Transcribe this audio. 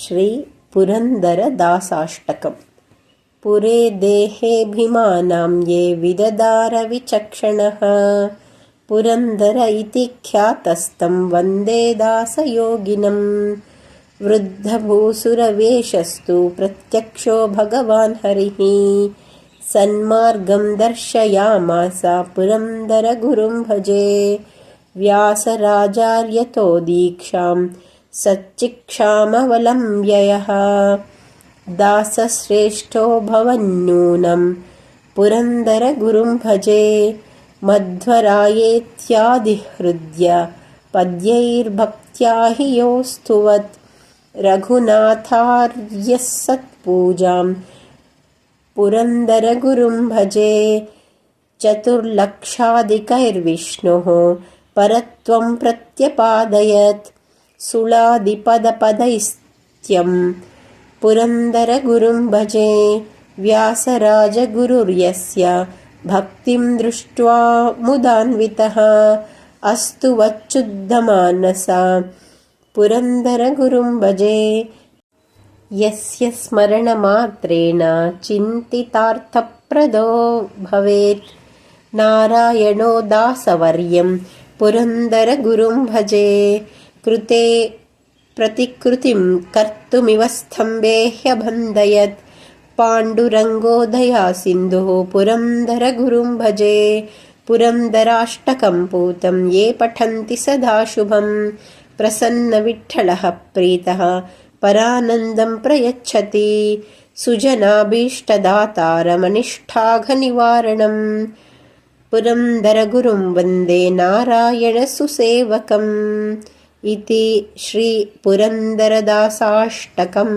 श्रीपुरन्दरदासाष्टकम्। पुरे देहेऽभिमानां ये विददारविचक्षणः पुरन्दर इति ख्यातस्तं वन्दे दासयोगिनं। वृद्धभूसुरवेशस्तु प्रत्यक्षो भगवान् हरिः। सन्मार्गं दर्शयामास पुरन्दरगुरुं भजे। व्यासराजार्यतो दीक्षां सच्चिक्षामवलम्ब्ययः। दासश्रेष्ठो भवन्नूनं। पुरन्दरगुरुं भजे। मध्वरायेत्यादिहृद्य पद्यैर्भक्त्या हि योऽस्तुवत् रघुनाथार्यः सत्पूजां पुरन्दरगुरुं भजे। चतुर्लक्षाधिकैर्विष्णोः। परत्वं प्रत्यपादयत् सुळादिपदपदैस्त्यं पुरन्दरगुरुं भजे व्यासराजगुरुर्यस्य। भक्तिं दृष्ट्वा मुदान्वितः। अस्तु वच्चुद्धमानसा। पुरन्दरगुरुं भजे यस्य स्मरणमात्रेण चिन्तितार्थप्रदो भवेत्। नारायणो दासवर्यं। पुरन्दरगुरुं भजे कृते प्रतिकृतिं कर्तुमिव स्तम्भे ह्यबन्धयत् पाण्डुरङ्गोदयासिन्धुः पुरन्दरगुरुं भजे पुरन्दराष्टकं पूतं ये पठन्ति सदा शुभं प्रसन्नविठ्ठलः प्रीतः परानन्दं प्रयच्छति। सुजनाभीष्टदातारमनिष्ठाघनिवारणम्। पुरन्दरगुरुं वन्दे नारायणसुसेवकम् इति श्रीपुरन्दरदासाष्टकम्